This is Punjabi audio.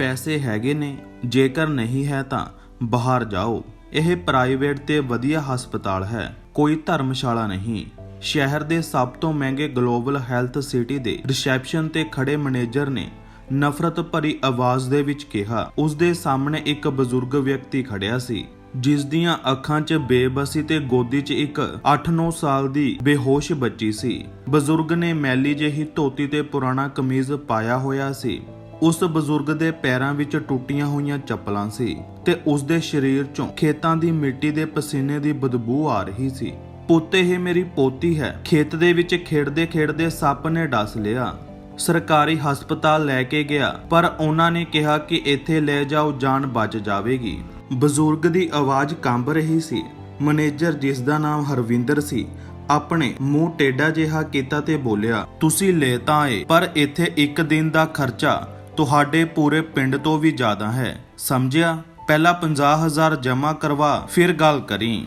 ਪੈਸੇ ਹੈਗੇ ਨੇ, ਜੇਕਰ ਨਹੀਂ ਹੈ ਤਾਂ ਬਾਹਰ ਜਾਓ। ਇਹ ਪ੍ਰਾਈਵੇਟ ਤੇ ਵਧੀਆ ਹਸਪਤਾਲ ਹੈ, ਕੋਈ ਧਰਮਸ਼ਾਲਾ ਨਹੀਂ। ਸ਼ਹਿਰ ਦੇ ਸਭ ਤੋਂ ਮਹਿੰਗੇ ਗਲੋਬਲ ਹੈਲਥ ਸਿਟੀ ਦੇ ਰਿਸੈਪਸ਼ਨ ਤੇ ਖੜੇ ਮੈਨੇਜਰ ਨੇ ਨਫ਼ਰਤ ਭਰੀ ਆਵਾਜ਼ ਦੇ ਵਿੱਚ ਕਿਹਾ। ਉਸ ਦੇ ਸਾਹਮਣੇ ਇੱਕ ਬਜ਼ੁਰਗ ਵਿਅਕਤੀ ਖੜਿਆ ਸੀ, ਜਿਸ ਦੀਆਂ ਅੱਖਾਂ 'ਚ ਬੇਬਸੀ ਤੇ ਗੋਦੀ 'ਚ ਇੱਕ 8-9 ਸਾਲ ਦੀ ਬੇਹੋਸ਼ ਬੱਚੀ ਸੀ। ਬਜ਼ੁਰਗ ਨੇ ਮੈਲੀ ਜਿਹੀ ਧੋਤੀ ਤੇ ਪੁਰਾਣਾ ਕਮੀਜ਼ ਪਾਇਆ ਹੋਇਆ ਸੀ। ਉਸ ਬਜ਼ੁਰਗ ਦੇ ਪੈਰਾਂ ਵਿੱਚ ਟੁੱਟੀਆਂ ਹੋਈਆਂ ਚੱਪਲਾਂ ਸੀ ਤੇ ਉਸ ਦੇ ਸਰੀਰ 'ਚੋਂ ਖੇਤਾਂ ਦੀ ਮਿੱਟੀ ਦੇ ਪਸੀਨੇ ਦੀ ਬਦਬੂ ਆ ਰਹੀ ਸੀ। ਪੁੱਤ, ਇਹ ਮੇਰੀ ਪੋਤੀ ਹੈ। ਖੇਤ ਦੇ ਵਿੱਚ ਖੇਡਦੇ ਖੇਡਦੇ ਸੱਪ ਨੇ ਡਸ ਲਿਆ। ਸਰਕਾਰੀ ਹਸਪਤਾਲ ਲੈ ਕੇ ਗਿਆ, ਪਰ ਉਹਨਾਂ ਨੇ ਕਿਹਾ ਕਿ ਇੱਥੇ ਲੈ ਜਾਓ, ਜਾਨ ਬਚ ਜਾਵੇਗੀ। ਬਜ਼ੁਰਗ ਦੀ ਆਵਾਜ਼ ਕੰਬ ਰਹੀ ਸੀ। ਮੈਨੇਜਰ, ਜਿਸ ਦਾ ਨਾਮ ਹਰਵਿੰਦਰ ਸੀ, ਆਪਣੇ ਮੂੰਹ ਟੇਢਾ ਜਿਹਾ ਕੀਤਾ ਤੇ ਬੋਲਿਆ, ਤੁਸੀਂ ਲੈ ਤਾਂ ਆਏ, ਪਰ ਇੱਥੇ ਇੱਕ ਦਿਨ ਦਾ ਖਰਚਾ ਤੁਹਾਡੇ ਪੂਰੇ ਪਿੰਡ ਤੋਂ ਵੀ ਜ਼ਿਆਦਾ ਹੈ। ਸਮਝਿਆ? ਪਹਿਲਾਂ 50000 ਜਮ੍ਹਾਂ ਕਰਵਾ, ਫਿਰ ਗੱਲ ਕਰੀ।